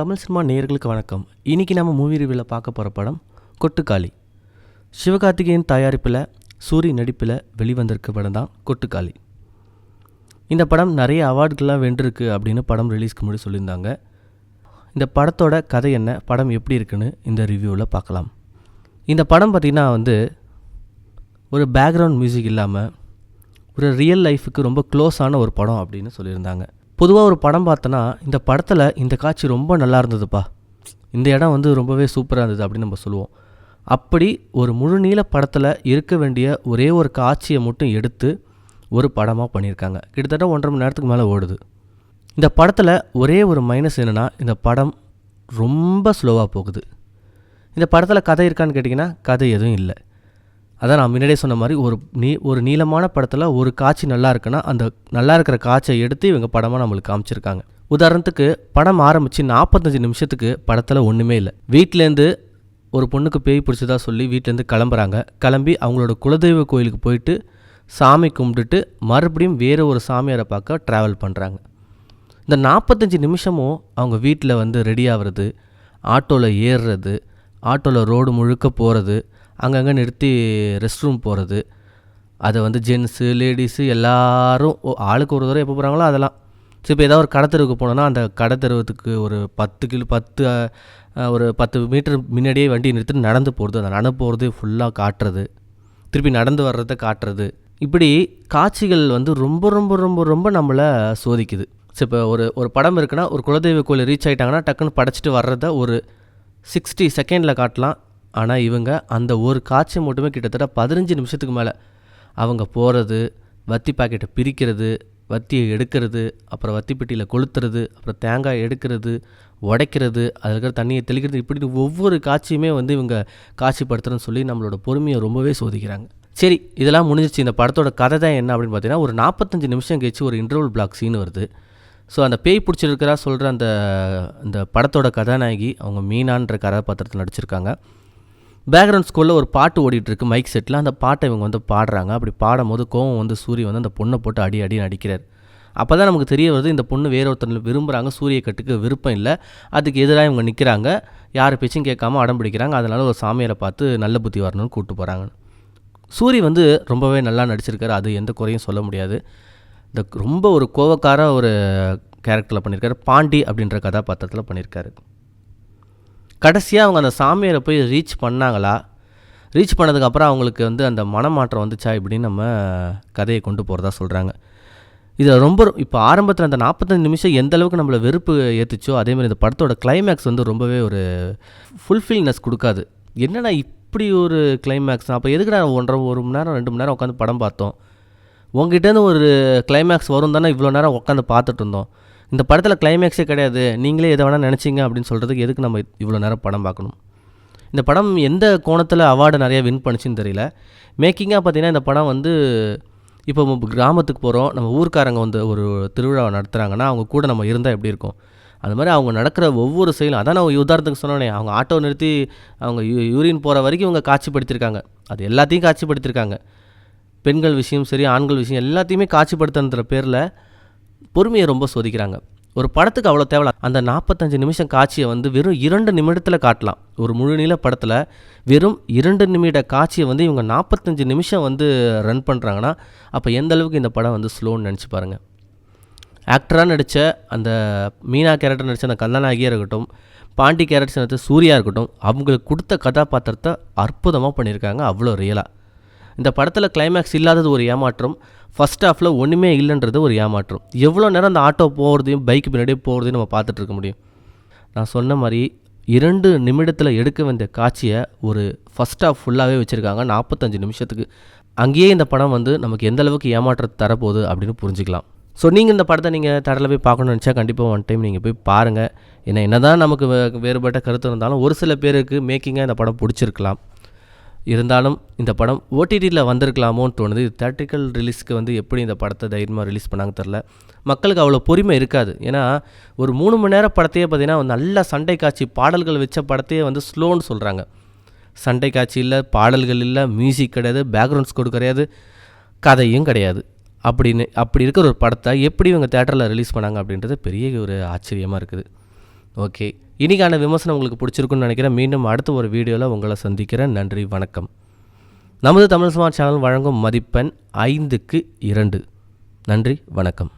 Tamil cinema நேயர்களுக்கு வணக்கம். இன்றைக்கி நம்ம மூவி ரிவியூவில் பார்க்க போகிற படம் கொட்டுக்காளி. சிவகார்த்திகேயன் தயாரிப்பில் சூரி நடிப்பில் வெளிவந்திருக்க படம் தான் கொட்டுக்காளி. இந்த படம் நிறைய அவார்டுகள்லாம் வென்றிருக்கு அப்படின்னு படம் ரிலீஸ்க்கு முன்னாடி சொல்லியிருந்தாங்க. இந்த படத்தோட கதை என்ன படம் எப்படி இருக்குன்னு இந்த ரிவ்யூவில் பார்க்கலாம். இந்த படம் பார்த்திங்கன்னா வந்து ஒரு பேக்ரவுண்ட் மியூசிக் இல்லாமல் ஒரு ரியல் லைஃபுக்கு ரொம்ப க்ளோஸான ஒரு படம் அப்படின்னு சொல்லியிருந்தாங்க. பொதுவாக ஒரு படம் பார்த்தோன்னா இந்த படத்தில் இந்த காட்சி ரொம்ப நல்லா இருந்ததுப்பா. இந்த இடம் வந்து ரொம்பவே சூப்பராக இருந்தது அப்படின்னு நம்ம சொல்லுவோம். அப்படி ஒரு முழு நீள படத்தில் இருக்க வேண்டிய ஒரே ஒரு காட்சியை மட்டும் எடுத்து ஒரு படமாக பண்ணியிருக்காங்க. கிட்டத்தட்ட ஒன்றரை மணி நேரத்துக்கு மேலே ஓடுது. இந்த படத்தில் ஒரே ஒரு மைனஸ் என்னென்னா இந்த படம் ரொம்ப ஸ்லோவாக போகுது. இந்த படத்தில் கதை இருக்கான்னு கேட்டிங்கன்னா கதை எதுவும் இல்லை. அதான் நான் முன்னாடியே சொன்ன மாதிரி ஒரு நீ ஒரு நீளமான படத்தில் ஒரு காட்சி நல்லா இருக்குன்னா அந்த நல்லா இருக்கிற காட்சியை எடுத்து இவங்க படமாக நம்மளுக்கு காமிச்சிருக்காங்க. உதாரணத்துக்கு படம் ஆரம்பித்து நாற்பத்தஞ்சு நிமிஷத்துக்கு படத்தில் ஒன்றுமே இல்லை. வீட்டிலேருந்து ஒரு பொண்ணுக்கு பேய் பிடிச்சதா சொல்லி வீட்டிலேருந்து கிளம்புறாங்க. கிளம்பி அவங்களோட குலதெய்வ கோயிலுக்கு போயிட்டு சாமி கும்பிட்டுட்டு மறுபடியும் வேறு ஒரு சாமியாரை பார்க்க ட்ராவல் பண்ணுறாங்க இந்த நாற்பத்தஞ்சு நிமிஷமும் அவங்க வீட்டில் வந்து ரெடி ஆகிறது ஆட்டோவில் ஏறுறது ஆட்டோவில் ரோடு முழுக்க போகிறது அங்கங்கே நிறுத்தி ரெஸ்ட் ரூம் போகிறது அதை வந்து ஜென்ஸு லேடிஸு எல்லோரும் ஓ- ஆளுக்கு ஒரு தடவை எப்போ போகிறாங்களோ அதெல்லாம். சரி இப்போ ஏதாவது ஒரு கடத்தெருவுக்கு போனோன்னா அந்த கடத்தெருவத்துக்கு ஒரு பத்து கிலோ பத்து ஒரு பத்து மீட்டர் முன்னாடியே வண்டி நிறுத்திட்டு நடந்து போகிறது அந்த நடந்து போகிறது ஃபுல்லாக காட்டுறது. திருப்பி நடந்து வர்றதை காட்டுறது. இப்படி காட்சிகள் வந்து ரொம்ப ரொம்ப ரொம்ப ரொம்ப நம்மளை சோதிக்குது. சரி இப்போ ஒரு ஒரு படம் இருக்குன்னா ஒரு குலதெய்வ கோயில் ரீச் ஆகிட்டாங்கன்னா டக்குன்னு படைச்சிட்டு வர்றத ஒரு சிக்ஸ்டி செகண்டில் காட்டலாம். ஆனால் இவங்க அந்த ஒரு காட்சி மட்டுமே கிட்டத்தட்ட பதினஞ்சு நிமிஷத்துக்கு மேலே. அவங்க போகிறது வத்தி பாக்கெட்டை பிரிக்கிறது வத்தியை எடுக்கிறது அப்புறம் வத்தி பெட்டியில் கொளுத்துறது அப்புறம் தேங்காய் எடுக்கிறது உடைக்கிறது அதில் இருக்கிற தண்ணியை தெளிக்கிறது இப்படி ஒவ்வொரு காட்சியுமே வந்து இவங்க காட்சிப்படுத்துறன்னு சொல்லி நம்மளோட பொறுமையை ரொம்பவே சோதிக்கிறாங்க. சரி இதெல்லாம் முடிஞ்சிச்சு இந்த படத்தோட கதை தான் என்ன அப்படின்னு பார்த்தீங்கன்னா ஒரு நாற்பத்தஞ்சு நிமிஷம் கழிச்சு ஒரு இன்டர்வல் பிளாக் சீன் வருது. ஸோ அந்த பேய் பிடிச்சிருக்கிறா சொல்கிற அந்த இந்த படத்தோட கதாநாயகி அவங்க மீனான்ற கதாபாத்திரத்தில் நடிச்சிருக்காங்க. பேக்ரவுண்ட் ஸ்கூலில் ஒரு பாட்டு ஓடிட்டுருக்கு மைக் செட்டில் அந்த பாட்டை இவங்க வந்து பாடுறாங்க. அப்படி பாடும்போது கோவம் வந்து சூரிய வந்து அந்த பொண்ணை போட்டு அடி அடி அடிக்கிறார். அப்போ தான் நமக்கு தெரிய வருது இந்த பொண்ணு வேற ஒருத்தர் விரும்புகிறாங்க சூரிய கட்டுக்கு விருப்பம் இல்லை. அதுக்கு எதிராக இவங்க நிற்கிறாங்க யார் பேச்சும் கேட்காம அடம் பிடிக்கிறாங்க. ஒரு சாமியாரை பார்த்து நல்ல புத்தி வரணும்னு கூப்பிட்டு போகிறாங்க சூரி வந்து ரொம்பவே நல்லா நடிச்சிருக்காரு. அது எந்த குறையும் சொல்ல முடியாது. இந்த ரொம்ப ஒரு கோவக்கார ஒரு கேரக்டரில் பண்ணியிருக்காரு பாண்டி அப்படின்ற கதாபாத்திரத்தில் பண்ணியிருக்காரு கடைசியாக அவங்க அந்த சாமியாரை போய் ரீச் பண்ணாங்களா? ரீச் பண்ணதுக்கப்புறம் அவங்களுக்கு வந்து அந்த மனமாற்றம் வந்துச்சா இப்படின்னு நம்ம கதையை கொண்டு போகிறதா சொல்கிறாங்க இதில் ரொம்ப இப்போ ஆரம்பத்தில் அந்த நாற்பத்தஞ்சு நிமிஷம் எந்த அளவுக்கு நம்மளை வெறுப்பு ஏற்றுச்சோ அதேமாதிரி இந்த படத்தோட கிளைமேக்ஸ் வந்து ரொம்பவே ஒரு ஃபுல்ஃபில்னஸ் கொடுக்காது. என்னடா இப்படி ஒரு கிளைமேக்ஸ் அப்போ எதுக்குடா ஒன்றரை ஒரு மணி நேரம் ரெண்டு மணி நேரம் உட்காந்து படம் பார்த்தோம்? உங்ககிட்டேருந்து ஒரு கிளைமேக்ஸ் வரும் தானே இவ்வளோ நேரம் உட்காந்து பார்த்துட்டு இருந்தோம்? இந்த படத்தில் கிளைமேக்ஸே கிடையாது. நீங்களே எதை வேணால் நினச்சிங்க அப்படின்னு சொல்கிறதுக்கு எதுக்கு நம்ம இவ்வளோ நேரம் படம் பார்க்கணும்? இந்த படம் எந்த கோணத்தில் அவார்டு நிறையா வின் பண்ணிச்சுன்னு தெரியல. மேக்கிங்காக பார்த்தீங்கன்னா இந்த படம் வந்து இப்போ கிராமத்துக்கு போகிறோம் நம்ம ஊர்க்காரங்க வந்து ஒரு திருவிழாவை நடத்துகிறாங்கன்னா அவங்க கூட நம்ம இருந்தால் எப்படி இருக்கும்? அது மாதிரி அவங்க நடக்கிற ஒவ்வொரு செயலும் அதான் நான் உதாரணத்துக்கு சொன்னோன்னே அவங்க ஆட்டோ நிறுத்தி அவங்க யூ யூரின் போகிற வரைக்கும் இவங்க காட்சிப்படுத்தியிருக்காங்க. அது எல்லாத்தையும் காட்சிப்படுத்தியிருக்காங்க. பெண்கள் விஷயம் சரி ஆண்கள் விஷயம் எல்லாத்தையுமே காட்சிப்படுத்துன்ற பேரில் பொறுமையை ரொம்ப சோதிக்கிறாங்க. ஒரு படத்துக்கு அவ்வளோ தேவை அந்த நாற்பத்தஞ்சு நிமிஷம் காட்சியை வந்து வெறும் இரண்டு நிமிடத்தில் காட்டலாம். ஒரு முழுநீள படத்தில் வெறும் இரண்டு நிமிட காட்சியை வந்து இவங்க நாற்பத்தஞ்சு நிமிஷம் வந்து ரன் பண்ணுறாங்கன்னா அப்போ எந்த அளவுக்கு இந்த படம் வந்து ஸ்லோன்னு நினச்சி பாருங்கள் ஆக்டராக நடித்த அந்த மீனா கேரக்டர் நடித்த அந்த கல்லநாயகியாக இருக்கட்டும் பாண்டி கேரக்டர் நடித்த சூர்யா இருக்கட்டும் அவங்களுக்கு கொடுத்த கதாபாத்திரத்தை அற்புதமாக பண்ணியிருக்காங்க. அவ்வளோ ரியலாக இந்த படத்தில் கிளைமேக்ஸ் இல்லாதது ஒரு ஏமாற்றம் ஃபஸ்ட் ஹாஃபில் ஒன்றுமே இல்லைன்றது ஒரு ஏமாற்றம். எவ்வளோ நேரம் அந்த ஆட்டோ போகிறதையும் பைக் பின்னாடியே போகிறதையும் நம்ம பார்த்துட்டு இருக்க முடியும். நான் சொன்ன மாதிரி இரண்டு நிமிடத்தில் எடுக்க வேண்டிய காட்சியை ஒரு ஃபஸ்ட் ஹாஃப் ஃபுல்லாகவே வச்சுருக்காங்க நாற்பத்தஞ்சு நிமிஷத்துக்கு. அங்கேயே இந்த படம் வந்து நமக்கு எந்த அளவுக்கு ஏமாற்றத்தை தரப்போகுது அப்படின்னு புரிஞ்சுக்கலாம். ஸோ நீங்கள் இந்த படத்தை நீங்கள் தடவில் போய் பார்க்கணும்னு நினச்சா கண்டிப்பாக ஒன் டைம் நீங்கள் போய் பாருங்கள் ஏன்னா என்ன தான் நமக்கு வே- வேறுபட்ட கருத்து இருந்தாலும் ஒரு சில பேருக்கு மேக்கிங்காக இந்த படம் பிடிச்சிருக்கலாம். இருந்தாலும் இந்த படம் ஓடிடியில் வந்திருக்கலாமோன்னு தோணுது. இது தேட்ரிக்கல் ரிலீஸ்க்கு வந்து எப்படி இந்த படத்தை தைரியமாக ரிலீஸ் பண்ணாங்க தெரில மக்களுக்கு அவ்வளோ பொறுமை இருக்காது. ஏன்னா ஒரு மூணு மணி நேரம் படத்தையே பார்த்தீங்கன்னா நல்ல சண்டை காட்சி பாடல்கள் வச்ச படத்தையே வந்து ஸ்லோன்னு சொல்கிறாங்க சண்டை காட்சி இல்லை பாடல்கள் இல்லை மியூசிக் கிடையாது பேக்ரவுண்ட் ஸ்கோர் கிடையாது கதையும் கிடையாது. அப்படின்னு அப்படி இருக்கிற ஒரு படத்தை எப்படி இவங்க தேட்டரில் ரிலீஸ் பண்ணாங்க அப்படின்றது பெரிய ஒரு ஆச்சரியமாக இருக்குது. ஓகே. இன்றைக்கான விமர்சனம் உங்களுக்கு பிடிச்சிருக்குன்னு நினைக்கிறேன். மீண்டும் அடுத்த ஒரு வீடியோவில் உங்களை சந்திக்கிறேன். நன்றி வணக்கம். நமது தமிழ் சுமார் சேனல் வழங்கும் மதிப்பெண் ஐந்துக்கு இரண்டு. நன்றி வணக்கம்.